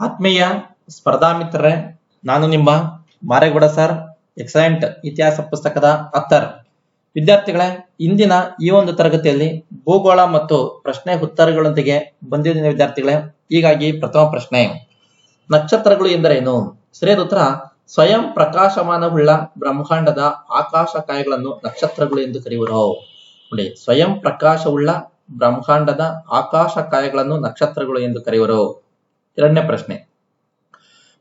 ಆತ್ಮೀಯ ಸ್ಪರ್ಧಾ ಮಿತ್ರರೇ, ನಾನು ನಿಮ್ಮ ಮಾರೇಗೌಡ ಸರ್, ಎಕ್ಸಲೆಂಟ್ ಇತಿಹಾಸ ಪುಸ್ತಕದ ಅತ್ತರ್ ವಿದ್ಯಾರ್ಥಿಗಳೇ, ಇಂದಿನ ಈ ಒಂದು ತರಗತಿಯಲ್ಲಿ ಭೂಗೋಳ ಮತ್ತು ಪ್ರಶ್ನೆ ಉತ್ತರಗಳೊಂದಿಗೆ ಬಂದಿದ್ದೀನಿ ವಿದ್ಯಾರ್ಥಿಗಳೇ. ಹೀಗಾಗಿ ಪ್ರಥಮ ಪ್ರಶ್ನೆ, ನಕ್ಷತ್ರಗಳು ಎಂದರೇನು? ಸರಿಯಾದ ಉತ್ತರ, ಸ್ವಯಂ ಪ್ರಕಾಶಮಾನವುಳ್ಳ ಬ್ರಹ್ಮಾಂಡದ ಆಕಾಶಕಾಯಗಳನ್ನು ನಕ್ಷತ್ರಗಳು ಎಂದು ಕರೆಯುವರು. ನೋಡಿ, ಸ್ವಯಂ ಪ್ರಕಾಶವುಳ್ಳ ಬ್ರಹ್ಮಾಂಡದ ಆಕಾಶಕಾಯಗಳನ್ನು ನಕ್ಷತ್ರಗಳು ಎಂದು ಕರೆಯುವರು. ಎರಡನೇ ಪ್ರಶ್ನೆ.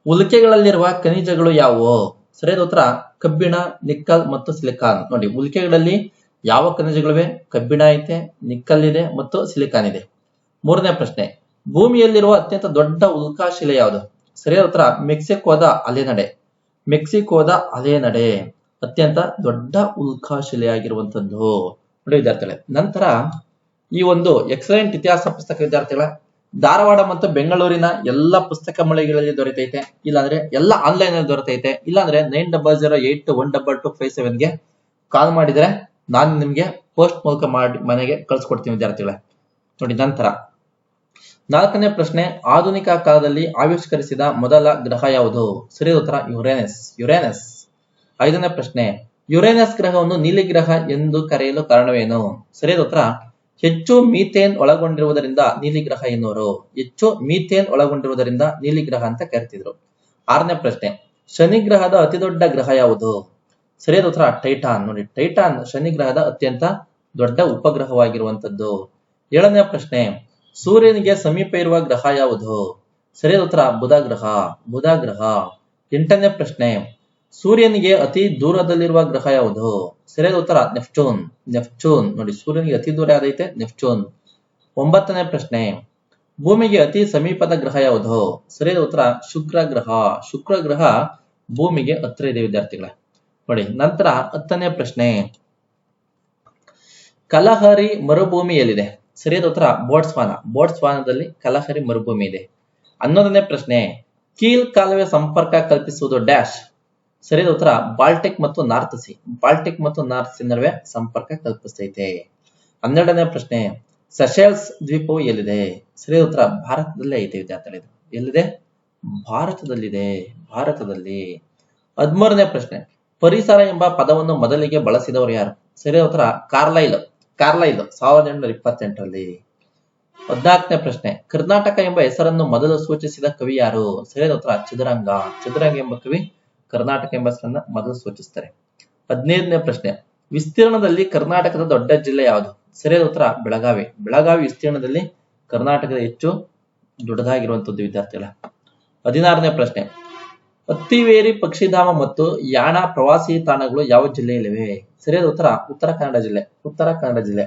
ಉಲ್ಕೆಗಳಲ್ಲಿರುವ ಖನಿಜಗಳು ಯಾವುವು? ಸರಿಯಾದ ಉತ್ತರ, ಕಬ್ಬಿಣ, ನಿಕ್ಕಲ್ ಮತ್ತು ಸಿಲಿಕಾನ್. ನೋಡಿ, ಉಲ್ಕೆಗಳಲ್ಲಿ ಯಾವ ಖನಿಜಗಳಿವೆ? ಕಬ್ಬಿಣ ಐತೆ, ನಿಕ್ಕಲ್ ಇದೆ ಮತ್ತು ಸಿಲಿಕಾನ್ ಇದೆ. ಮೂರನೇ ಪ್ರಶ್ನೆ, ಭೂಮಿಯಲ್ಲಿರುವ ಅತ್ಯಂತ ದೊಡ್ಡ ಉಲ್ಕಾಶಿಲೆ ಯಾವುದು? ಸರಿಯಾದ ಉತ್ತರ, ಮೆಕ್ಸಿಕೋದ ಅಲೆನಡೆ. ಮೆಕ್ಸಿಕೋದ ಅಲೆನಡೆ ಅತ್ಯಂತ ದೊಡ್ಡ ಉಲ್ಕಾಶಿಲೆಯಾಗಿರುವಂತದ್ದು ನೋಡಿ ವಿದ್ಯಾರ್ಥಿಗಳೇ, ನಂತರ ಈ ಒಂದು ಎಕ್ಸಲೆಂಟ್ ಇತಿಹಾಸ ಪುಸ್ತಕ ವಿದ್ಯಾರ್ಥಿಗಳ ಧಾರವಾಡ ಮತ್ತು ಬೆಂಗಳೂರಿನ ಎಲ್ಲ ಪುಸ್ತಕ ಮಳಿಗೆಗಳಲ್ಲಿ ದೊರೆತೈತೆ. ಇಲ್ಲಾಂದ್ರೆ ಎಲ್ಲ ಆನ್ಲೈನ್ ಅಲ್ಲಿ ದೊರೆತೈತೆ. ಇಲ್ಲಾಂದ್ರೆ nine double zero eight one double two five ಸೆವೆನ್ಗೆ call ಮಾಡಿದ್ರೆ ನಾನು ನಿಮ್ಗೆ ಪೋಸ್ಟ್ ಮೂಲಕ ಮಾಡಿ ಮನೆಗೆ ಕಳ್ಸಿಕೊಡ್ತೀನಿ ವಿದ್ಯಾರ್ಥಿಗಳೇ. ನೋಡಿ ನಂತರ. ನಾಲ್ಕನೇ ಪ್ರಶ್ನೆ, ಆಧುನಿಕ ಕಾಲದಲ್ಲಿ ಆವಿಷ್ಕರಿಸಿದ ಮೊದಲ ಗ್ರಹ ಯಾವುದು? ಸರಿಯಾದ ಉತ್ತರ ಯುರೇನಸ್ ಯುರೇನಸ್ ಐದನೇ ಪ್ರಶ್ನೆ ಯುರೇನಸ್ ಗ್ರಹವನ್ನು ನೀಲಿ ಗ್ರಹ ಎಂದು ಕರೆಯಲು ಕಾರಣವೇನು? ಸರಿಯಾದ ಉತ್ತರ ಹೆಚ್ಚು ಮೀಥೇನ್ ಒಳಗೊಂಡಿರುವುದರಿಂದ ನೀಲಿ ಗ್ರಹ ಎನ್ನುವರು. ಹೆಚ್ಚು ಮೀಥೇನ್ ಒಳಗೊಂಡಿರುವುದರಿಂದ ನೀಲಿ ಗ್ರಹ ಅಂತ ಕರಿತಿದ್ರು. ಆರನೇ ಪ್ರಶ್ನೆ ಶನಿ ಗ್ರಹದ ಅತಿ ದೊಡ್ಡ ಗ್ರಹ ಯಾವುದು? ಸರಿಯಾದ ಉತ್ತರ, ಟೈಟಾನ್. ನೋಡಿ, ಟೈಟಾನ್ ಶನಿ ಗ್ರಹದ ಅತ್ಯಂತ ದೊಡ್ಡ ಉಪಗ್ರಹವಾಗಿರುವಂತದ್ದು ಏಳನೇ ಪ್ರಶ್ನೆ, ಸೂರ್ಯನಿಗೆ ಸಮೀಪ ಇರುವ ಗ್ರಹ ಯಾವುದು? ಸರಿಯಾದ ಉತ್ತರ, ಬುಧ ಗ್ರಹ. ಬುಧ ಗ್ರಹ. ಎಂಟನೇ ಪ್ರಶ್ನೆ ಸೂರ್ಯನಿಗೆ ಅತಿ ದೂರದಲ್ಲಿರುವ ಗ್ರಹ ಯಾವುದು? ಸರಿಯಾದ ಉತ್ತರ, ನೆಪ್ಚೂನ್. ನೆಪ್ಚೂನ್. ನೋಡಿ, ಸೂರ್ಯನಿಗೆ ಅತಿ ದೂರ ಯಾವ್ದೈತೆ? ನೆಪ್ಚೂನ್. ಒಂಬತ್ತನೇ ಪ್ರಶ್ನೆ. ಭೂಮಿಗೆ ಅತಿ ಸಮೀಪದ ಗ್ರಹ ಯಾವುದು? ಸರಿಯಾದ ಉತ್ತರ ಶುಕ್ರ ಗ್ರಹ ಶುಕ್ರ ಗ್ರಹ ಭೂಮಿಗೆ ಹತ್ರ ಇದೆ, ವಿದ್ಯಾರ್ಥಿಗಳೇ. ನೋಡಿ, ನಂತರ ಹತ್ತನೇ ಪ್ರಶ್ನೆ. ಕಲಹರಿ ಮರುಭೂಮಿಯಲ್ಲಿದೆ. ಸರಿಯಾದ ಉತ್ತರ, ಬೋಟ್ಸ್ವಾನ. ಬೋಟ್ಸ್ವಾನದಲ್ಲಿ ಕಲಹರಿ ಮರುಭೂಮಿ ಇದೆ ಹನ್ನೊಂದನೇ ಪ್ರಶ್ನೆ. ಕೀಲ್ ಕಾಲುವೆ ಸಂಪರ್ಕ ಕಲ್ಪಿಸುವುದು ಡ್ಯಾಶ್. ಸರಿಯಾದ ಉತ್ತರ ಬಾಲ್ಟಿಕ್ ಮತ್ತು ನಾರ್ತ್ ಸಿ ಬಾಲ್ಟಿಕ್ ಮತ್ತು ನಾರ್ತ್ ಸಿ ನಡುವೆ ಸಂಪರ್ಕ ಕಲ್ಪಿಸ್ತೈತೆ. ಹನ್ನೆರಡನೇ ಪ್ರಶ್ನೆ ಸಶೆಲ್ಸ್ ದ್ವೀಪವು ಎಲ್ಲಿದೆ? ಸರಿಯಾದ ಉತ್ತರ ಭಾರತದಲ್ಲೇ ಐತೆ ವಿದ್ಯಾರ್ಥಿಗಳು ಎಲ್ಲಿದೆ? ಭಾರತದಲ್ಲಿದೆ. ಭಾರತದಲ್ಲಿ. ಹದಿಮೂರನೇ ಪ್ರಶ್ನೆ, ಪರಿಸರ ಎಂಬ ಪದವನ್ನು ಮೊದಲಿಗೆ ಬಳಸಿದವರು ಯಾರು? ಸರಿಯಾದ ಉತ್ತರ ಕಾರ್ಲೈಲ್ ಕಾರ್ಲೈಲ್ ಸಾವಿರದ ಎಂಟುನೂರ ಇಪ್ಪತ್ತೆಂಟರಲ್ಲಿ. ಹದಿನಾಲ್ಕನೇ ಪ್ರಶ್ನೆ, ಕರ್ನಾಟಕ ಎಂಬ ಹೆಸರನ್ನು ಮೊದಲು ಸೂಚಿಸಿದ ಕವಿ ಯಾರು? ಸರಿಯಾದ ಉತ್ತರ ಚದುರಂಗ. ಚದುರಂಗ ಎಂಬ ಕವಿ ಕರ್ನಾಟಕ ಎಂಬ ಹೆಸರನ್ನ ಮೊದಲು ಸೂಚಿಸ್ತಾರೆ. ಹದಿನೈದನೇ ಪ್ರಶ್ನೆ. ವಿಸ್ತೀರ್ಣದಲ್ಲಿ ಕರ್ನಾಟಕದ ದೊಡ್ಡ ಜಿಲ್ಲೆ ಯಾವುದು? ಸರಿಯಾದ ಉತ್ತರ, ಬೆಳಗಾವಿ. ಬೆಳಗಾವಿ ವಿಸ್ತೀರ್ಣದಲ್ಲಿ ಕರ್ನಾಟಕದ ಹೆಚ್ಚು ದೊಡ್ಡದಾಗಿರುವಂತದ್ದು ವಿದ್ಯಾರ್ಥಿಗಳ. ಹದಿನಾರನೇ ಪ್ರಶ್ನೆ. ಅತ್ತಿವೇರಿ ಪಕ್ಷಿಧಾಮ ಮತ್ತು ಯಾಣ ಪ್ರವಾಸಿ ತಾಣಗಳು ಯಾವ ಜಿಲ್ಲೆಯಲ್ಲಿವೆ? ಸರಿಯಾದ ಉತ್ತರ ಉತ್ತರ ಕನ್ನಡ ಜಿಲ್ಲೆ. ಉತ್ತರ ಕನ್ನಡ ಜಿಲ್ಲೆ.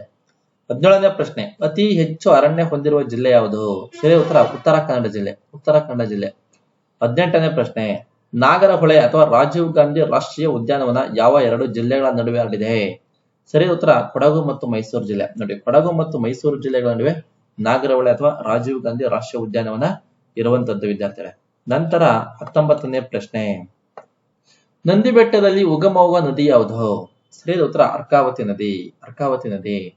ಹದಿನೇಳನೇ ಪ್ರಶ್ನೆ. ಅತಿ ಹೆಚ್ಚು ಅರಣ್ಯ ಹೊಂದಿರುವ ಜಿಲ್ಲೆ ಯಾವುದು? ಸರಿಯಾದ ಉತ್ತರ ಉತ್ತರ ಕನ್ನಡ ಜಿಲ್ಲೆ. ಉತ್ತರ ಕನ್ನಡ ಜಿಲ್ಲೆ. ಹದಿನೆಂಟನೇ ಪ್ರಶ್ನೆ. ನಾಗರಹೊಳೆ ಅಥವಾ ರಾಜೀವ್ ಗಾಂಧಿ ರಾಷ್ಟ್ರೀಯ ಉದ್ಯಾನವನ ಯಾವ ಎರಡು ಜಿಲ್ಲೆಗಳ ನಡುವೆ ಹರಡಿದೆ ಸರಿ ಉತ್ತರ, ಕೊಡಗು ಮತ್ತು ಮೈಸೂರು ಜಿಲ್ಲೆ. ನೋಡಿ, ಕೊಡಗು ಮತ್ತು ಮೈಸೂರು ಜಿಲ್ಲೆಗಳ ನಡುವೆ ನಾಗರಹೊಳೆ ಅಥವಾ ರಾಜೀವ್ ಗಾಂಧಿ ರಾಷ್ಟ್ರೀಯ ಉದ್ಯಾನವನ ಇರುವಂತದ್ದು ವಿದ್ಯಾರ್ಥಿಗಳೇ. ನಂತರ ಹತ್ತೊಂಬತ್ತನೇ ಪ್ರಶ್ನೆ. ನಂದಿ ಬೆಟ್ಟದಲ್ಲಿ ಉಗಮೋಗ ನದಿ ಯಾವುದು? ಸರಿ ಉತ್ತರ, ಅರ್ಕಾವತಿ ನದಿ. ಅರ್ಕಾವತಿ ನದಿ.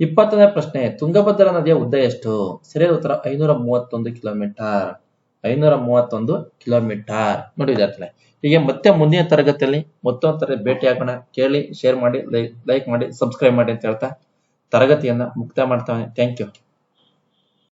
ಇಪ್ಪತ್ತನೇ ಪ್ರಶ್ನೆ, ತುಂಗಭದ್ರಾ ನದಿಯ ಉದ್ದ ಎಷ್ಟು? ಸರಿ ಉತ್ತರ, ಐನೂರ ಮೂವತ್ತೊಂದು ಕಿಲೋಮೀಟರ್. ಐನೂರ ಮೂವತ್ತೊಂದು ಕಿಲೋಮೀಟರ್. ನೋಡಿ ವಿದ್ಯಾರ್ಥಿಗಳೇ, ಹೀಗೆ ಮತ್ತೆ ಮುಂದಿನ ತರಗತಿಯಲ್ಲಿ ಮತ್ತೊಂದು ತರ ಭೇಟಿ ಆಗೋಣ. ಕೇಳಿ ಶೇರ್ ಮಾಡಿ ಲೈಕ್ ಮಾಡಿ ಸಬ್ಸ್ಕ್ರೈಬ್ ಮಾಡಿ ಅಂತ ಹೇಳ್ತಾ ತರಗತಿಯನ್ನ ಮುಕ್ತಾಯ ಮಾಡ್ತಾವೆ ಥ್ಯಾಂಕ್ ಯು